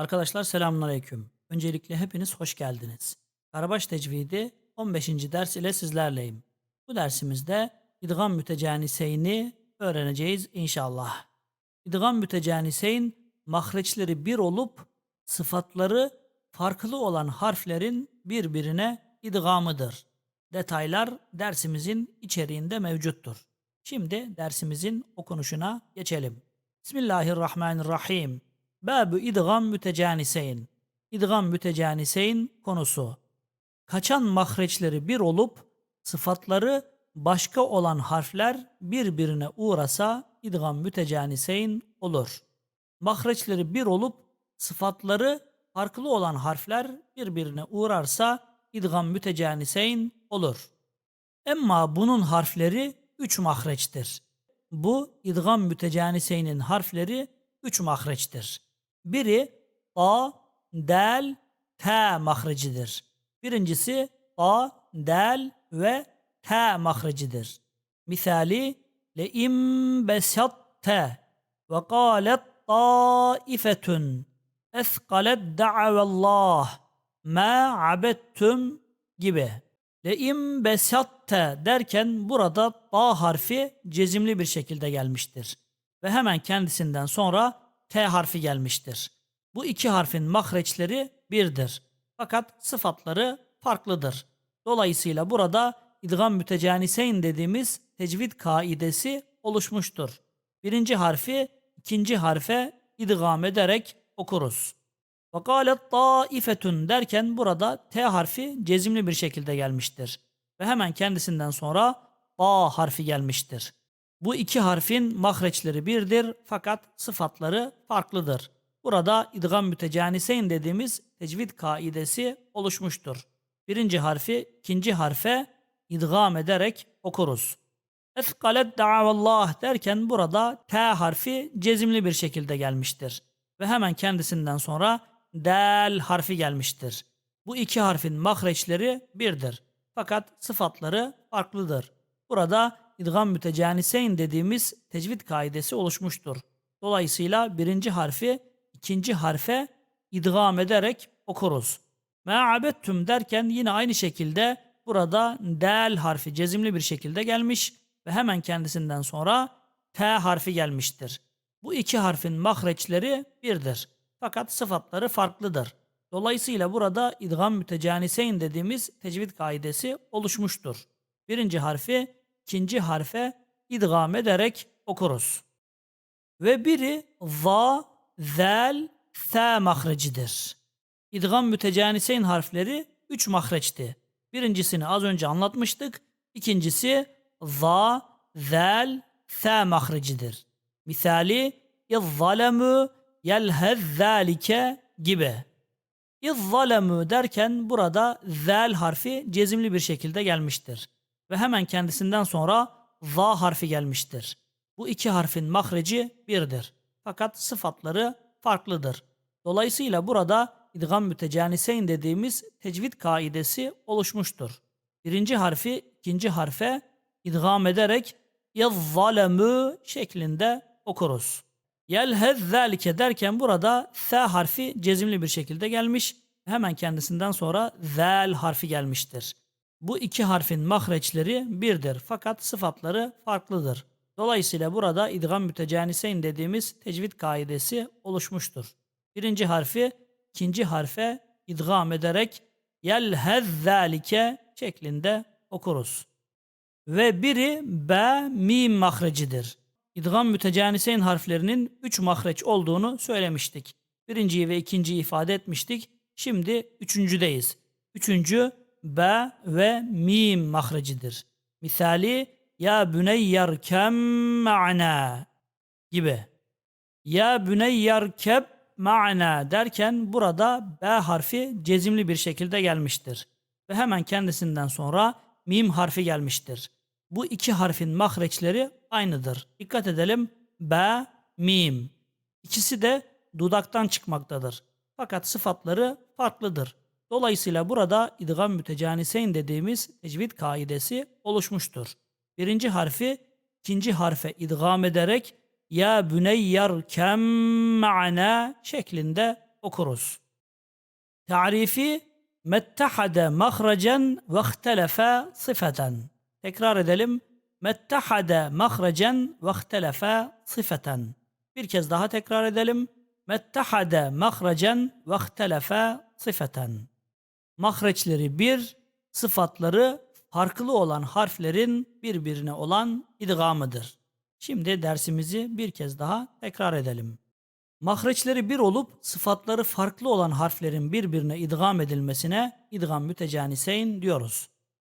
Arkadaşlar selamünaleyküm. Öncelikle hepiniz hoş geldiniz. Karabaş Tecvidi 15. ders ile sizlerleyim. Bu dersimizde idgam mütecaniseyni öğreneceğiz inşallah. İdgam mütecaniseyn mahreçleri bir olup sıfatları farklı olan harflerin birbirine idgamıdır. Detaylar dersimizin içeriğinde mevcuttur. Şimdi dersimizin okunuşuna geçelim. Bismillahirrahmanirrahim. Babı idgam mütecaniseyn. İdgam mütecaniseyn konusu. Kaçan mahreçleri bir olup sıfatları başka olan harfler birbirine uğrasa idgam mütecaniseyn olur. Mahreçleri bir olup sıfatları farklı olan harfler birbirine uğrarsa idgam mütecaniseyn olur. Emma bunun harfleri üç mahreçtir. Bu idgam mütecaniseynin harfleri üç mahreçtir. Biri a, del, t mahrecidir. Birincisi a, del ve t mahrecidir. Misali le im besatte ve qalet taifetun esqalet da'avallah ma abettum gibi. Le im besatte derken burada a harfi cezimli bir şekilde gelmiştir. Ve hemen kendisinden sonra t harfi gelmiştir. Bu iki harfin mahreçleri birdir. Fakat sıfatları farklıdır. Dolayısıyla burada idgam mütecaniseyn dediğimiz tecvid kaidesi oluşmuştur. Birinci harfi ikinci harfe idgam ederek okuruz. Vakalet taifetun derken burada T harfi cezimli bir şekilde gelmiştir. Ve hemen kendisinden sonra A harfi gelmiştir. Bu iki harfin mahreçleri birdir fakat sıfatları farklıdır. Burada idgam mütecaniseyn dediğimiz tecvid kaidesi oluşmuştur. Birinci harfi ikinci harfe idgam ederek okuruz. Efkalet da'avallah derken burada T harfi cezimli bir şekilde gelmiştir. Ve hemen kendisinden sonra del harfi gelmiştir. Bu iki harfin mahreçleri birdir. Fakat sıfatları farklıdır. Burada idgam mütecaniseyn dediğimiz tecvid kaidesi oluşmuştur. Dolayısıyla birinci harfi ikinci harfe idgam ederek okuruz. Me'abettüm derken yine aynı şekilde burada del harfi cezimli bir şekilde gelmiş ve hemen kendisinden sonra T harfi gelmiştir. Bu iki harfin mahreçleri birdir. Fakat sıfatları farklıdır. Dolayısıyla burada idgam mütecaniseyn dediğimiz tecvid kaidesi oluşmuştur. Birinci harfi ikinci harfe idgam ederek okuruz. Ve biri za, zel, se mahrecidir. İdgam mütecaniseyn harfleri üç mahreçti. Birincisini az önce anlatmıştık. İkincisi za, zel, se mahrecidir. Misali izzalemu yelhez zalike gibi. İzzalemu derken burada zel harfi cezimli bir şekilde gelmiştir. Ve hemen kendisinden sonra za harfi gelmiştir. Bu iki harfin mahreci birdir. Fakat sıfatları farklıdır. Dolayısıyla burada idgam mütecaniseyn dediğimiz tecvid kaidesi oluşmuştur. Birinci harfi ikinci harfe idgam ederek yazzalemu şeklinde okuruz. Yelhez zalike derken burada S harfi cezimli bir şekilde gelmiş. Hemen kendisinden sonra zel harfi gelmiştir. Bu iki harfin mahreçleri birdir fakat sıfatları farklıdır. Dolayısıyla burada idgam mütecaniseyn dediğimiz tecvid kaidesi oluşmuştur. Birinci harfi ikinci harfe idgam ederek yelhez zalike şeklinde okuruz. Ve biri B mim mahrecidir. İdgam mütecaniseyn harflerinin üç mahreç olduğunu söylemiştik. Birinciyi ve ikinciyi ifade etmiştik. Şimdi üçüncüdeyiz. Üçüncü B ve mim mahrecidir. Misali ya büneyyar kem ma'na gibi. Ya büneyyar keb ma'na derken burada B harfi cezimli bir şekilde gelmiştir. Ve hemen kendisinden sonra mim harfi gelmiştir. Bu iki harfin mahreçleri aynıdır. Dikkat edelim. B, mim. İkisi de dudaktan çıkmaktadır. Fakat sıfatları farklıdır. Dolayısıyla burada idgam mütecaniseyn dediğimiz tecvid kaidesi oluşmuştur. Birinci harfi ikinci harfe idgam ederek ya büneyyar kem ma'na şeklinde okuruz. Tarifi mettehade mahrecen ve ihtelefe sıfeten. Tekrar edelim. Mettehade mahrecen ve ihtelefe sıfeten. Bir kez daha tekrar edelim. Mettehade mahrecen ve ihtelefe sıfeten. Mahreçleri bir, sıfatları farklı olan harflerin birbirine olan idgamıdır. Şimdi dersimizi bir kez daha tekrar edelim. Mahreçleri bir olup sıfatları farklı olan harflerin birbirine idgam edilmesine idgam mütecaniseyn diyoruz.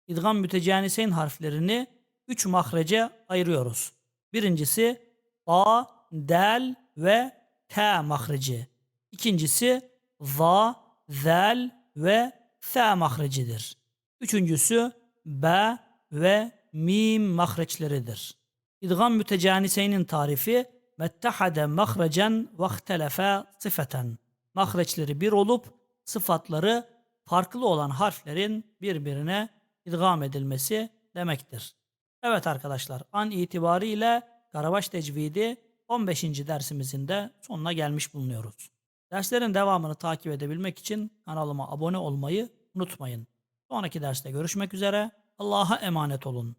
İdgam mütecaniseyn harflerini üç mahrece ayırıyoruz. Birincisi a, del ve t mahreci. İkincisi za, zel ve s mahrecidir. Üçüncüsü b ve mim mahreçleridir. İdgam mütecaniseyn'in tarifi mettehade mahrecen ve ihtelefe sıfeten. Mahreçleri bir olup sıfatları farklı olan harflerin birbirine idgam edilmesi demektir. Evet arkadaşlar an itibariyle Karabaş Tecvidi 15. dersimizin de sonuna gelmiş bulunuyoruz. Derslerin devamını takip edebilmek için kanalıma abone olmayı unutmayın. Sonraki derste görüşmek üzere. Allah'a emanet olun.